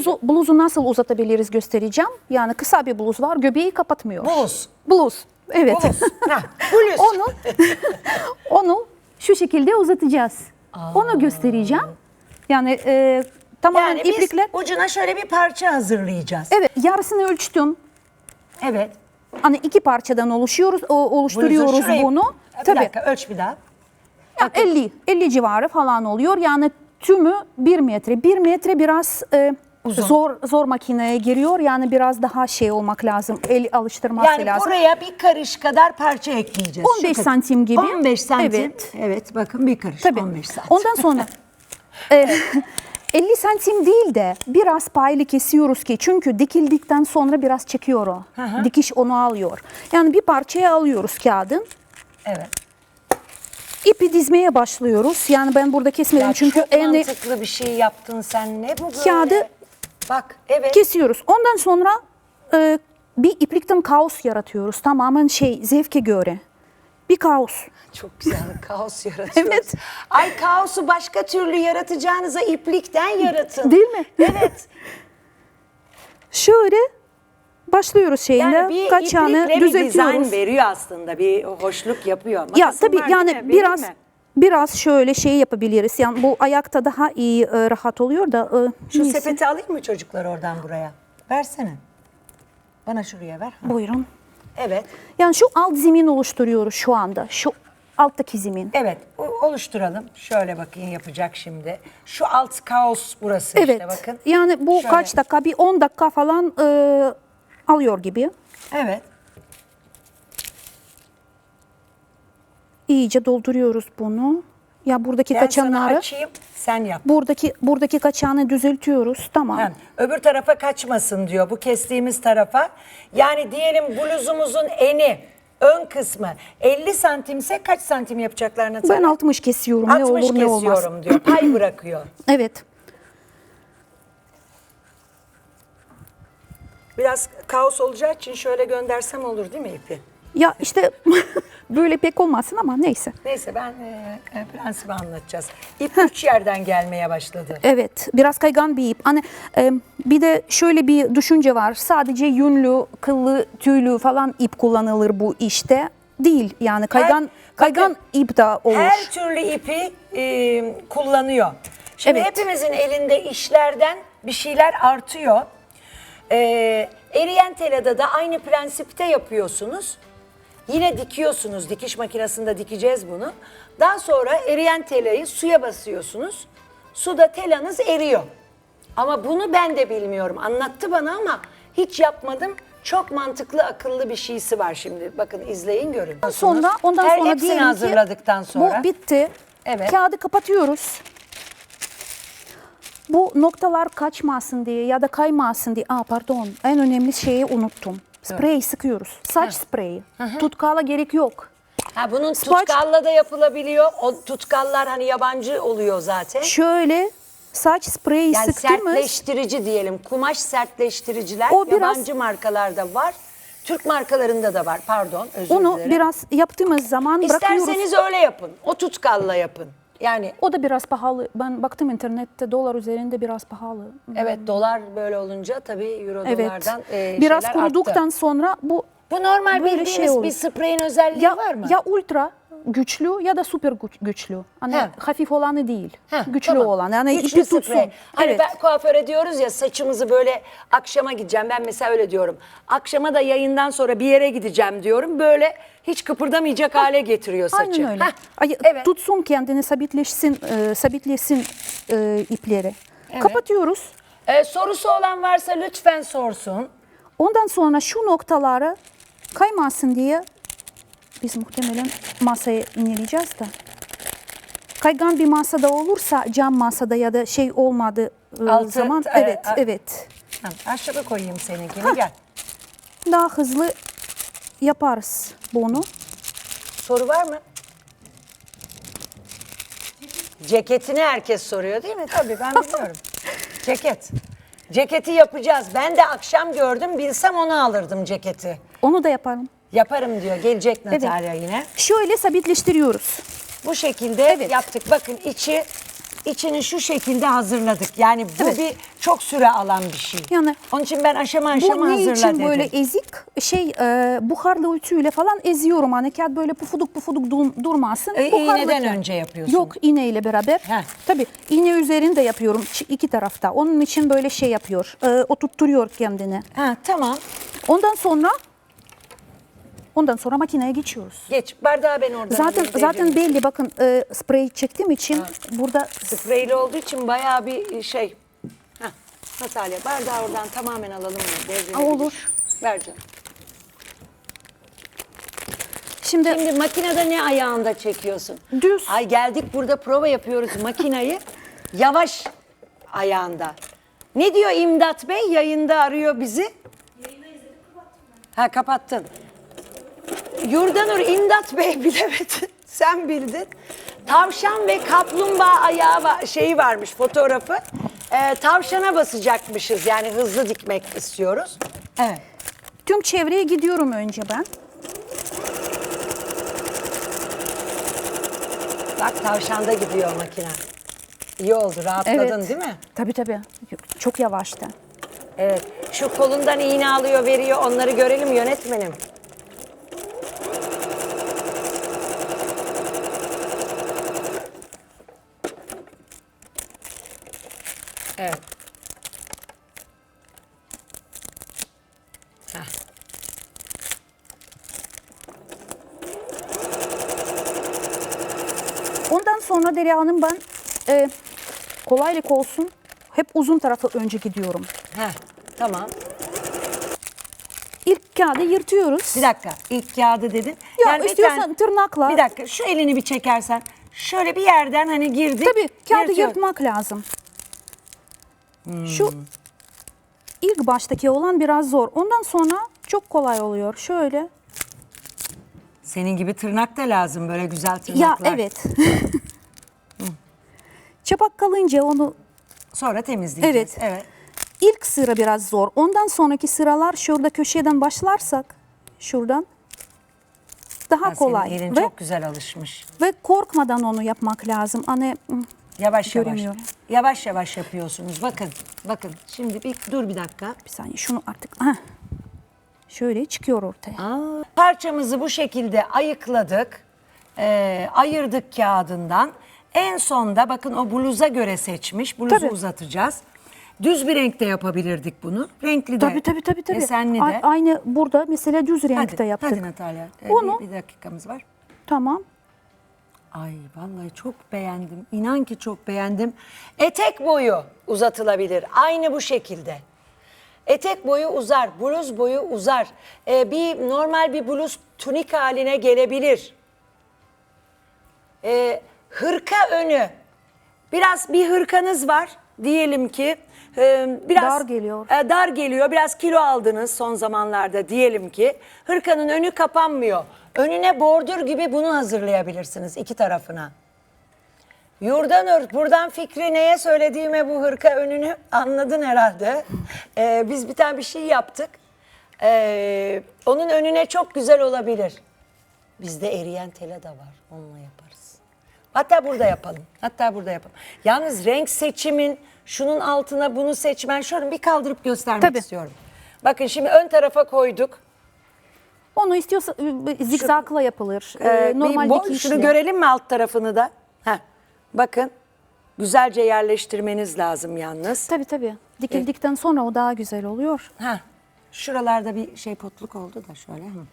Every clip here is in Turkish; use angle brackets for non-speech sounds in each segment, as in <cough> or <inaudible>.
Bluzu, bluzu nasıl uzatabiliriz göstereceğim. Yani kısa bir bluz var, göbeği kapatmıyor. Bluz. Bluz. Evet. Bluz. Ha, bluz. <laughs> onu onu şu şekilde uzatacağız. Onu göstereceğim. Yani e, tamamen Yani iplikle. biz ucuna şöyle bir parça hazırlayacağız. Evet, yarısını ölçtüm. Evet. Hani iki parçadan oluşuyoruz, o- oluşturuyoruz Bluzu şuraya- bunu. Bir Tabii. dakika ölç bir daha. Ya 50 50 civarı falan oluyor. Yani tümü 1 metre. 1 metre biraz e, Uzun. zor zor makineye giriyor. Yani biraz daha şey olmak lazım. El alıştırması Yani lazım. buraya bir karış kadar parça ekleyeceğiz. 15 Şu santim gibi. 15 santim. Evet. Evet. bakın bir karış Tabii. 15 santim. Ondan sonra <laughs> e, 50 santim değil de biraz paylı kesiyoruz ki çünkü dikildikten sonra biraz çekiyor o. hı. Dikiş onu alıyor. Yani bir parçaya alıyoruz kağıdın. Evet. İpi dizmeye başlıyoruz. Yani ben burada kesmedim Ya çünkü çok en mantıklı bir şey yaptın sen. Ne bu böyle? Kağıdı- Bak evet. kesiyoruz. Ondan sonra e, bir iplikten kaos yaratıyoruz. Tamamen şey zevke göre. Bir kaos. Çok güzel kaos <laughs> yaratıyoruz. Evet. Ay kaosu başka türlü yaratacağınıza iplikten yaratın. Değil mi? Evet. Şöyle başlıyoruz şeyine. Yani bir kaçağını iplikle bir dizayn veriyor aslında. Bir hoşluk yapıyor. Ya Makasın tabii mi? yani Vereyim biraz mi? Biraz şöyle şey yapabiliriz. Yani bu ayakta daha iyi e, rahat oluyor da. e, Şu neyse. sepeti alayım mı çocuklar oradan buraya? Versene. Bana şuraya ver. Ha. Buyurun. Evet. Yani şu alt zemin oluşturuyoruz şu anda. Şu alttaki zemin. Evet o- oluşturalım. Şöyle bakın yapacak şimdi. Şu alt kaos burası Evet. işte bakın. Yani bu Şöyle. kaç dakika? Bir 10 dakika falan e, alıyor gibi. Evet. İyice dolduruyoruz bunu. Ya buradaki Ben sana kaçanları açayım sen yap. buradaki buradaki kaçağını düzeltiyoruz. Tamam. Ha, öbür tarafa kaçmasın diyor bu kestiğimiz tarafa. Yani diyelim bluzumuzun eni ön kısmı 50 santimse kaç santim yapacaklar Natal? Ben 60 kesiyorum. ne 60 olur ne olmaz. kesiyorum diyor. Pay <clears throat> bırakıyor. Evet. Biraz kaos olacağı için şöyle göndersem olur değil mi ipi? Ya işte <laughs> böyle pek olmasın ama neyse. Neyse ben e, e, prensibi anlatacağız. İp üç yerden gelmeye başladı. Evet, biraz kaygan bir ip. Hani e, bir de şöyle bir düşünce var. Sadece yünlü, kıllı, tüylü falan ip kullanılır bu işte. Değil yani kaygan kaygan bakın, ip de olur. Her türlü ipi e, kullanıyor. Şimdi Evet. hepimizin elinde işlerden bir şeyler artıyor. E, eriyen telada da aynı prensipte yapıyorsunuz. Yine dikiyorsunuz. Dikiş makinesinde dikeceğiz bunu. Daha sonra eriyen telayı suya basıyorsunuz. Suda telanız eriyor. Ama bunu ben de bilmiyorum. Anlattı bana ama hiç yapmadım. Çok mantıklı, akıllı bir şeysi var şimdi. Bakın izleyin görün. Sonra ondan Her sonra hepsini diyelim ki hazırladıktan sonra. Bu bitti. Evet. Kağıdı kapatıyoruz. Bu noktalar kaçmasın diye ya da kaymasın diye. Aa pardon en önemli şeyi unuttum. Spreyi sıkıyoruz. Saç spreyi. Tutkala gerek yok. Ha bunun Spaç- tutkalla da yapılabiliyor. O tutkallar hani yabancı oluyor zaten. Şöyle saç spreyi Yani sıktığımız sertleştirici diyelim. Kumaş sertleştiriciler O biraz- yabancı markalarda var. Türk markalarında da var. Pardon özür onu dilerim. biraz yaptığımız zaman bırakıyoruz. İsterseniz öyle yapın. O tutkalla yapın. Yani O da biraz pahalı. Ben baktım internette dolar üzerinde biraz pahalı. evet dolar böyle olunca tabii euro Evet. dolardan e, biraz şeyler kuruduktan arttı. sonra bu Bu normal böyle bildiğiniz şey olur. bir spreyin özelliği ya var mı? ya ultra güçlü ya da süper güç- güçlü. Hani He. hafif olanı değil. Heh, güçlü tamam. olan. Yani Güçlü ipi tutsun. sprey. Hani evet. ben kuaföre diyoruz ya saçımızı böyle akşama gideceğim. Ben mesela öyle diyorum. Akşama da yayından sonra bir yere gideceğim diyorum. Böyle hiç kıpırdamayacak hale getiriyor saçı. Aynen öyle. Heh, Ay, evet. Tutsun kendini sabitleşsin, e, sabitlesin e, ipleri. Kapatıyoruz. Ee, sorusu olan varsa lütfen sorsun. Ondan sonra şu noktaları kaymasın diye biz muhtemelen masaya ineleyeceğiz da. Kaygan bir masada olursa cam masada ya da şey olmadı e, Altı, zaman e, evet a- evet Tamam, aşağıda koyayım seninkini gel. daha hızlı yaparız bunu. Soru var mı? Ceketini herkes soruyor değil mi? Tabii ben biliyorum. <laughs> Ceket. Ceketi yapacağız. Ben de akşam gördüm bilsem onu alırdım ceketi. Onu da yapalım. Yaparım diyor. Gelecek. Natalya yine. Şöyle sabitleştiriyoruz. Bu şekilde Evet. yaptık. Bakın içi içini şu şekilde hazırladık. Yani bu Evet. bir çok süre alan bir şey. Yani Onun için ben aşama aşama Bu ne hazırla için dedim. böyle ezik şey e, buharlı ütüyle falan eziyorum hani kağıt böyle pufuduk pufuduk dur- durmasın. E, Buharlı iğneden kağıt. önce yapıyorsun. Yok iğneyle beraber. Heh. Tabii iğne üzerinde yapıyorum ç- iki tarafta. Onun için böyle şey yapıyor. E, oturtturuyor kendini. Ha, tamam. Ondan sonra ondan sonra makineye geçiyoruz. Geç. Bardağı ben oradan Zaten zaten belli bakın e, sprey çektiğim için burada Spreyli olduğu için bayağı bir şey. Heh. Natalya bardağı oradan tamamen alalım mı? Aa, olur. Ver canım. şimdi Şimdi makinede ne ayağında çekiyorsun? Düz. Ay geldik burada prova yapıyoruz makinayı. <laughs> Yavaş ayağında. Ne diyor İmdat Bey? Yayında arıyor bizi. Ha kapattın. Yurdanur İmdat Bey bilemedin. <laughs> Sen bildin. Tavşan ve kaplumbağa ayağı va- şeyi varmış fotoğrafı. Ee, tavşana basacakmışız yani hızlı dikmek istiyoruz. Evet. tüm çevreye gidiyorum önce ben. Bak tavşanda gidiyor makine. İyi oldu rahatladın değil mi? Tabii tabii. Çok yavaştı. Evet. Şu kolundan iğne alıyor veriyor onları görelim yönetmenim. Evet. Heh. Ondan sonra Derya Hanım ben e, kolaylık olsun hep uzun tarafı önce gidiyorum. Heh, tamam. İlk kağıdı yırtıyoruz. Bir dakika. İlk kağıdı dedin. Ya bir istiyorsan tane- tırnakla. Bir dakika. Şu elini bir çekersen. Şöyle bir yerden hani girdik. Tabii kağıdı yırtıyor. yırtmak lazım. Şu ilk baştaki olan biraz zor. Ondan sonra çok kolay oluyor. Şöyle. Senin gibi tırnak da lazım böyle güzel Ya tırnaklar. evet. <laughs> Çapak kalınca onu Sonra temizleyeceğiz. Evet. Evet. ilk sıra biraz zor. Ondan sonraki sıralar şurada köşeden başlarsak şuradan daha Ha, kolay. Senin elin Ve, çok güzel alışmış. ve korkmadan onu yapmak lazım. Hani hmm, Yavaş yavaş. Göremiyorum. Yavaş yavaş yapıyorsunuz. Bakın. Bakın. Şimdi bir dur bir dakika. bir saniye şunu artık heh. şöyle çıkıyor ortaya. Aa, parçamızı bu şekilde ayıkladık. Ee, ayırdık kağıdından. En sonda bakın o bluza göre seçmiş. Bluzu Tabii. uzatacağız. Düz bir renkte yapabilirdik bunu. Renkli de. Tabii tabii tabii. tabii. Desenli A- de. Aynı burada mesela düz renkte hadi, yaptık. Hadi Natalya. Ee, Onu- bir, bir dakikamız var. Tamam. Ay vallahi çok beğendim. İnan ki çok beğendim. Etek boyu uzatılabilir. Aynı bu şekilde. Etek boyu uzar, bluz boyu uzar. Ee, bir normal bir bluz tunik haline gelebilir. Ee, hırka önü. Biraz bir hırkanız var diyelim ki. e, biraz Dar geliyor. e, dar geliyor. Biraz kilo aldınız son zamanlarda diyelim ki. Hırkanın önü kapanmıyor. Önüne bordür gibi bunu hazırlayabilirsiniz iki tarafına. Yurdanur buradan fikri neye söylediğime bu hırka önünü anladın herhalde. Ee, biz bir tane bir şey yaptık. Ee, onun önüne çok güzel olabilir. Bizde eriyen tela da var. Onunla yaparız. Hatta burada yapalım. Hatta burada yapalım. Yalnız renk seçimin şunun altına bunu seçmen şöyle bir kaldırıp göstermek Tabii. istiyorum. Bakın şimdi ön tarafa koyduk. Onu istiyorsa e, zikzakla yapılır. Ee, Ee, bir normal bo- dikişle. Şunu görelim mi alt tarafını da? Heh. Bakın güzelce yerleştirmeniz lazım yalnız. Tabii tabii. Dikildikten sonra o daha güzel oluyor. Ha, şuralarda bir şey potluk oldu da şöyle. Hı.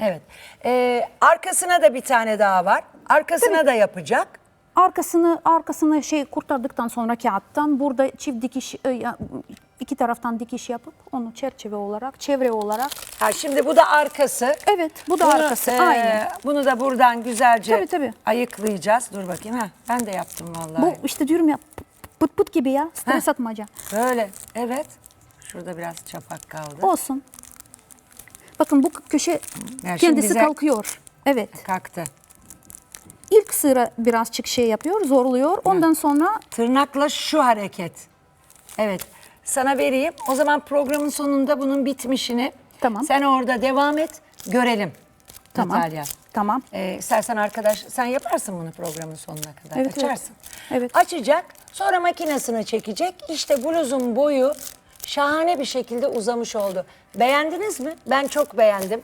Evet. Ee, arkasına da bir tane daha var. Arkasına da yapacak. Arkasını arkasını şey kurtardıktan sonra kağıttan burada çift dikiş ya- iki taraftan dikiş yapıp onu çerçeve olarak, çevre olarak. Ha, şimdi bu da arkası. Evet, bu da Bunu, arkası. e, Aynı. Bunu da buradan güzelce Tabii, tabii. ayıklayacağız. Dur bakayım. Ha, ben de yaptım vallahi. Bu işte diyorum ya pıt pıt gibi ya. Stres Heh. atmaca. Böyle. Evet. Şurada biraz çapak kaldı. Olsun. Bakın bu köşe Yani kendisi kalkıyor. Evet. Kalktı. İlk sıra birazcık şey yapıyor, zorluyor. Ondan sonra Tırnakla şu hareket. Evet. Sana vereyim. O zaman programın sonunda bunun bitmişini Tamam. sen orada devam et. Görelim. Tamam. Natalya. Tamam. Ee, istersen arkadaş sen yaparsın bunu programın sonuna kadar. Evet, evet. Açarsın. Evet. Açacak sonra makinesini çekecek. İşte bluzun boyu şahane bir şekilde uzamış oldu. Beğendiniz mi? Ben çok beğendim.